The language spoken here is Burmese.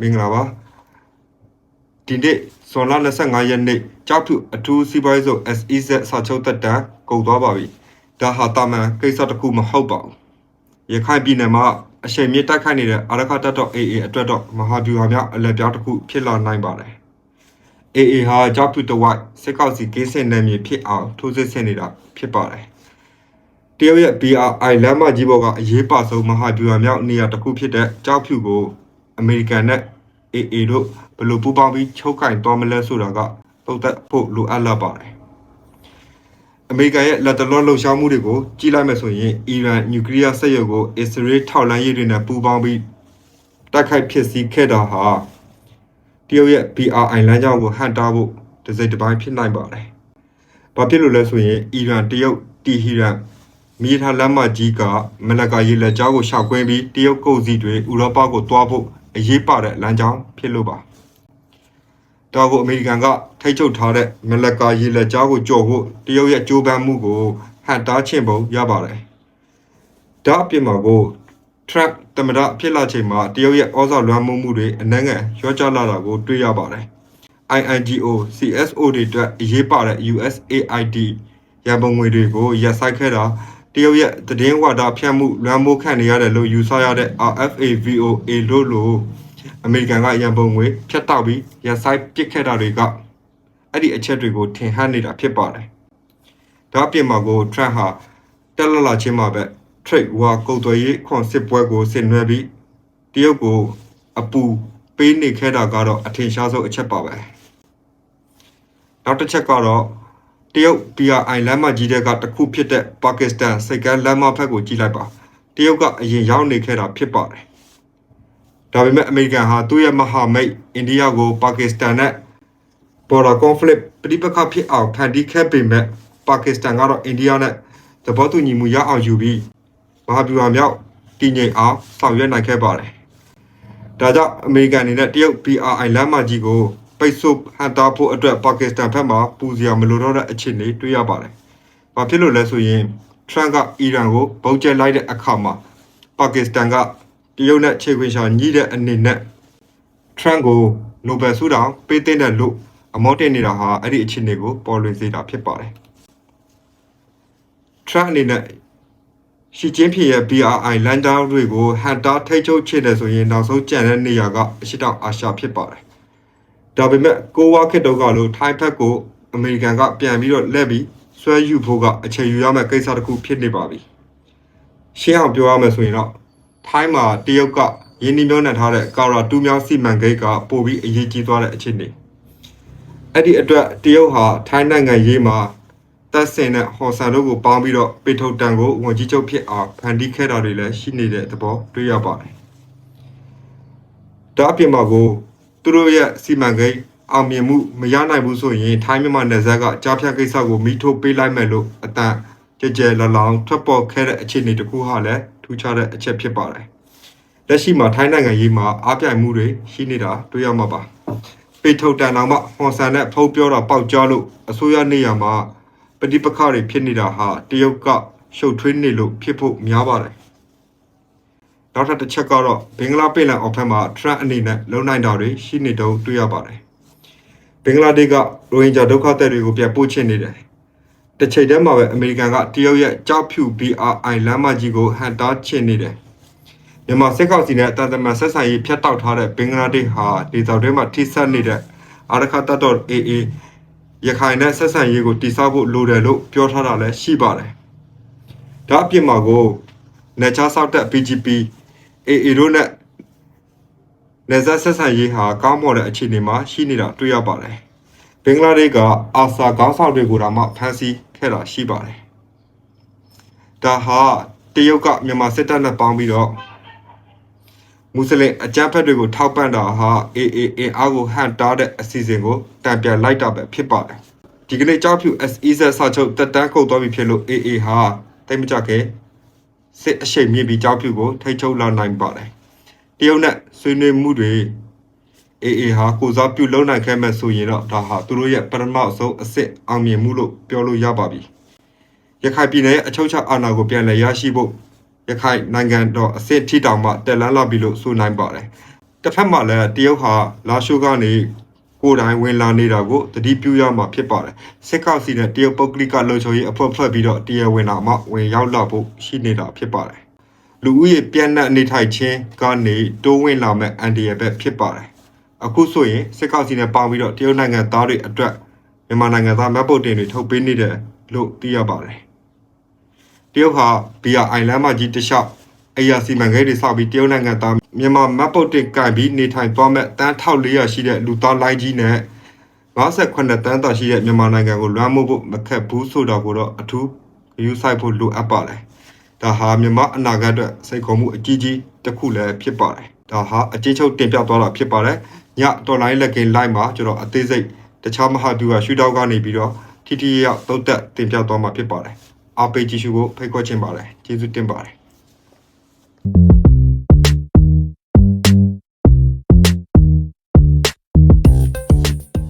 မင်္ဂလာပါဒီနေ့ဇွန်လ25ရက်နေ့ကြောက်ဖြူအထူးစီးပွားရေးဆို SEZ စာချုပ်သက်တမ်းကုန်သွားပါပြီဒါဟာတာမန်ကိစ္စတစ်ခုမဟုတ်ပါဘူးရခိုင်ပြည်နယ်မှာအရှိန်မြင့်တိုက်ခိုက်နေတဲ့အာရခတပ်တော် AA အတွက်တော့မဟာဗျူဟာမြောက်အလက်ပြားတစ်ခုဖြစ်လာနိုင်ပါတယ် AA ဟာကြောက်ဖြူတဝိုက်စစ်ကောက်စီကင်းစင်နယ်မြေဖြစ်အောင်ထိုးစစ်ဆင်နေတာဖြစ်ပါတယ်တရုတ်ရဲ့ BRI လမ်းမကြီးပေါ်ကအရေးပါဆုံးမဟာဗျူဟာမြောက်နေရာတစ်ခုဖြစ်တဲ့ကြောက်ဖြူကို အမေရိကန်နဲ့ AA တို့ဘယ်လိုပူးပေါင်းပြီးချုပ်ကင်သွားမလဲဆိုတာကသုံးသပ်ဖို့လိုအပ်လာပါတယ်။အမေရိကန်ရဲ့လက်တလောလှုပ်ရှားမှုတွေကိုကြည့်လိုက်မယ်ဆိုရင်အီရန်နျူကလ িয়ার စက်ရုံကိုအစ္စရေးထောက်လှမ်းရေးတွေနဲ့ပူးပေါင်းပြီးတိုက်ခိုက်ဖြစ်စည်းခဲ့တာဟာတရုတ်ရဲ့ BRI လမ်းကြောင်းကိုဟန်တာဖို့တစ်စိတ်တစ်ပိုင်းဖြစ်နိုင်ပါတယ်။ဘာဖြစ်လို့လဲဆိုရင်အီရန်တရုတ်တီဟီရန်မိထားလမ်းမကြီးကမလကာရေလက်ကြားကိုရှောက်ကွင်းပြီးတရုတ်ကုန်းစီတွေဥရောပကိုတွားဖို့ အရေးပါတဲ့လမ်းကြောင်းဖြစ်လို့ပါ။ဒါကိုအမေရိကန်ကထိတ်ချုပ်ထားတဲ့မလကာရေလက်ကြားကိုကြော်ဖို့တရုတ်ရဲ့ကြိုးပမ်းမှုကိုဟန်တားချင်ပုံရပါတယ်။ဒါအပြင်မှာကို Trump တမရဖြစ်လာချိန်မှာတရုတ်ရဲ့ဩဇာလွှမ်းမိုးမှုတွေအနှံ့ငယ်ရောကျလာတာကိုတွေ့ရပါတယ်။ INGO CSO တွေအတွက်အရေးပါတဲ့ USAID ရန်ပုံငွေတွေကိုရပ်ဆိုက်ခဲ့တာ တရုတ်ရဲ့သတင်းဝါဒဖြန့်မှုလွှမ်းမိုးခံနေရတယ်လို့ယူဆရတဲ့ RFA VOA လို့လို့အမေရိကန်ကရန်ပုံငွေဖြတ်တောက်ပြီးရပ်ဆိုက်ပစ်ခဲ့တာတွေကအဲ့ဒီအချက်တွေကိုထင်ဟပ်နေတာဖြစ်ပါတယ်။ဒါအပြင်မှာကို Trump ဟာတက်လာလာချင်းမှာပဲ trade war ကုန်သွယ်ရေးခွန်စစ်ပွဲကိုဆင်နွှဲပြီးတရုတ်ကိုအပူပေးနေခဲ့တာကတော့အထင်ရှားဆုံးအချက်ပါပဲ။နောက်တစ်ချက်ကတော့ တရုတ် PRI လမ်းမကြီးတဲ့ကတစ်ခုဖြစ်တဲ့ပါကစ္စတန်စိတ်ကမ်းလမ်းမဖက်ကိုကြည့်လိုက်ပါတရုတ်ကအရင်ရောက်နေခဲ့တာဖြစ်ပါတယ်ဒါပေမဲ့အမေရိကန်ဟာသူ့ရဲ့မဟာမိတ်အိန္ဒိယကိုပါကစ္စတန်နဲ့ border conflict ပြိပခဖြစ်အောင်ဖန်တီးခဲ့ပေမဲ့ပါကစ္စတန်ကတော့အိန္ဒိယနဲ့သဘောတူညီမှုရအောင်ယူပြီးမဟာဗျူဟာမြောက်တည်ငြိမ်အောင်ဆောင်ရွက်နိုင်ခဲ့ပါတယ်ဒါကြောင့်အမေရိကန်အနေနဲ့တရုတ် PRI လမ်းမကြီးကို ပိတ်ဆို့ဟန်တာဖို့အတွက်ပါကစ္စတန်ဘက်မှပူစရာမလိုတော့တဲ့အခြေအနေတွေ့ရပါတယ်။ဘာဖြစ်လို့လဲဆိုရင်ထရန့်ကအီရန်ကိုဗုံးကျဲလိုက်တဲ့အခါမှာပါကစ္စတန်ကတရုတ်နဲ့ခြေခွင်ရှာညှိတဲ့အနေနဲ့ထရန့်ကိုနိုဘယ်ဆုတောင်ပေးတဲ့လို့အမောတင်နေတာဟာအဲ့ဒီအခြေအနေကိုပေါ်လွင်စေတာဖြစ်ပါတယ်။ထရန့်အနေနဲ့ရှီကျင်းဖီရဲ့ BRI လန်ဒါတွေကိုဟန်တာထိတ်ချုပ်ချစ်တယ်ဆိုရင်နောက်ဆုံးကြံတဲ့နေရာကအရှိတောင်အာရှဖြစ်ပါတယ်။ ဒါပေမဲ့ကိုဝါခစ်တုံးကလို့ထိုင်းဘက်ကိုအမေရိကန်ကပြန်ပြီးတော့လက်ပြီးဆွဲယူဖို့ကအချိန်ယူရမယ့်ကိစ္စတစ်ခုဖြစ်နေပါပြီ။ရှင်းအောင်ပြောရမယ်ဆိုရင်တော့ထိုင်းမှာတရုတ်ကရင်းနှီးမြှုပ်နှံထားတဲ့ကာရာတူးမြောင်းစီမံကိန်းကပို့ပြီးအရေးကြီးသွားတဲ့အခြေအနေ။အဲ့ဒီအတွက်တရုတ်ဟာထိုင်းနိုင်ငံရေးမှာတက်ဆင်နဲ့ဟော်ဆန်တို့ကိုပေါင်းပြီးတော့ပေထုတ်တန်ကိုဝန်ကြီးချုပ်ဖြစ်အောင်ဖန်တီးခဲ့တာတွေလည်းရှိနေတဲ့သဘောတွေ့ရပါတယ်။ဒါအပြင်မှာကို သူတို့ရဲ့စီမံကိန်းအောင်မြင်မှုမရနိုင်ဘူးဆိုရင်ထိုင်းမြန်မာနယ်စပ်ကကြားဖြတ်ကိစ္စကိုမိထိုးပေးလိုက်မယ်လို့အတန်ကြကြလလောင်ထွက်ပေါ်ခဲ့တဲ့အခြေအနေတစ်ခုဟာလည်းထူးခြားတဲ့အချက်ဖြစ်ပါတယ်။လက်ရှိမှာထိုင်းနိုင်ငံရေးမှာအားပြိုင်မှုတွေရှိနေတာတွေ့ရမှာပါ။ပေထုတ်တန်အောင်မှဟွန်ဆန်နဲ့ဖုံးပြောတာပေါက်ကြားလို့အစိုးရနေရာမှာပဋိပက္ခတွေဖြစ်နေတာဟာတရုတ်ကရှုပ်ထွေးနေလို့ဖြစ်ဖို့များပါတယ်။ နောက်ထပ်တစ်ချက်ကတော့ဘင်္ဂလားပင်လယ်အော်ဖက်မှာထရန့်အနေနဲ့လုံနိုင်တာတွေရှိနေတော့တွေ့ရပါတယ်။ဘင်္ဂလားဒေ့ရှ်ကရိုဟင်ဂျာဒုက္ခသည်တွေကိုပြန်ပို့ချင်နေတယ်။တစ်ချိန်တည်းမှာပဲအမေရိကန်ကတရုတ်ရဲ့ကြောက်ဖြူ BRI လမ်းမကြီးကိုဟန်တာချင်နေတယ်။မြန်မာစစ်ကောင်စီနဲ့တာသမန်ဆက်ဆံရေးဖြတ်တောက်ထားတဲ့ဘင်္ဂလားဒေ့ရှ်ဟာဒေသတွင်းမှာထိစပ်နေတဲ့အာရခတတော် AA ရခိုင်နဲ့ဆက်ဆံရေးကိုတိစောက်ဖို့လိုတယ်လို့ပြောထားတာလည်းရှိပါတယ်။ဒါအပြင်မှာကိုနေချာဆောက်တဲ့ PGP AA တို့နဲ့နေဆက်ဆက်ဆံရေးဟာကောင်းမွန်တဲ့အခြေအနေမှာရှိနေတာတွေ့ရပါတယ်။ဘင်္ဂလားဒေ့ရှ်ကအာဆာခေါင်းဆောင်တွေကိုတော့မှဖမ်းဆီးခဲ့တာရှိပါတယ်။ဒါဟာတရုတ်ကမြန်မာစစ်တပ်နဲ့ပေါင်းပြီးတော့မွတ်စလင်အကြမ်းဖက်တွေကိုထောက်ပံ့တာဟာ AAA အားကိုဟန်တားတဲ့အစီအစဉ်ကိုတံပြန်လိုက်တာပဲဖြစ်ပါတယ်။ဒီကနေ့ကြောက်ဖြူ SEZ စာချုပ်တက်တန်းကုန်သွားပြီဖြစ်လို့ AA ဟာတိတ်မကြခဲ့ စစ်အရှိန်မြင့်ပြီးကြောက်ဖြူကိုထိတ်ချုပ်လာနိုင်ပါတယ်။တရုတ်နဲ့ဆွေးနွေးမှုတွေ AA ဟာကိုစားပြုလုံနိုင်ခဲ့မဲ့ဆိုရင်တော့ဒါဟာသူတို့ရဲ့ပထမဆုံးအစ်စ်အောင်မြင်မှုလို့ပြောလို့ရပါပြီ။ရခိုင်ပြည်နယ်ရဲ့အချုပ်အခြာအာဏာကိုပြန်လည်ရရှိဖို့ရခိုင်နိုင်ငံတော်အစစ်ထိတောင်မှတက်လန်းလာပြီလို့ဆိုနိုင်ပါတယ်တစ်ဖက်မှာလည်းတရုတ်ဟာလာရှိုးကနေ ကိုယ်တိုင်ဝင်လာနေတာကိုတတိပြုရမှာဖြစ်ပါတယ်စစ်ကောက်စီနဲ့တရုတ်ပုဂ္ဂလိကလှုပ်ရှားရေးအဖွဲ့ဖွဲ့ပြီးတော့တရားဝင်လာမှဝင်ရောက်လာဖို့ရှိနေတာဖြစ်ပါတယ်လူဦးရေပြန့်နှံ့နေထိုင်ခြင်းကနေတိုးဝင်လာမဲ့အန်ဒီရဘက်ဖြစ်ပါတယ်အခုဆိုရင်စစ်ကောက်စီနဲ့ပေါင်းပြီးတော့တရုတ်နိုင်ငံသားတွေအတွက်မြန်မာနိုင်ငံသားမတ်ပုတ်တင်တွေထုတ်ပေးနေတယ်လို့သိရပါတယ်တရုတ်ဟာဘီယာအိုင်လန်မှာကြီးတခြားအရာစီမံကိန်းတွေစပြီးတရုတ်နိုင်ငံသား မြန်မာမတ်ပုတ်တင်ကင်ပြီးနေထိုင်သွားမဲ့တန်း1400ရှိတဲ့လူသားလိုင်းကြီးနဲ့58တန်းသာရှိတဲ့မြန်မာနိုင်ငံကိုလွှမ်းမိုးဖို့မခက်ဘူးဆိုတာကိုတော့အထူးဂရုစိုက်ဖို့လိုအပ်ပါတယ်။ဒါဟာမြန်မာအနာဂတ်အတွက်စိတ်ခေါ်မှုအကြီးကြီးတစ်ခုလည်းဖြစ်ပါတယ်။ဒါဟာအကြီးချုပ်တင်ပြသွားတာဖြစ်ပါတယ်။ညတော်လိုင်းလက်ကင်လိုက်မှာကျွန်တော်အသေးစိတ်တခြားမဟာဗျူဟာရှုထောင့်ကနေပြီးတော့ထိထိရောက်ရောက်သုတ်သက်တင်ပြသွားမှာဖြစ်ပါတယ်။အားပေးကြည့်ရှုဖို့ဖိတ်ခေါ်ချင်ပါတယ်ကျေးဇူးတင်ပါတယ်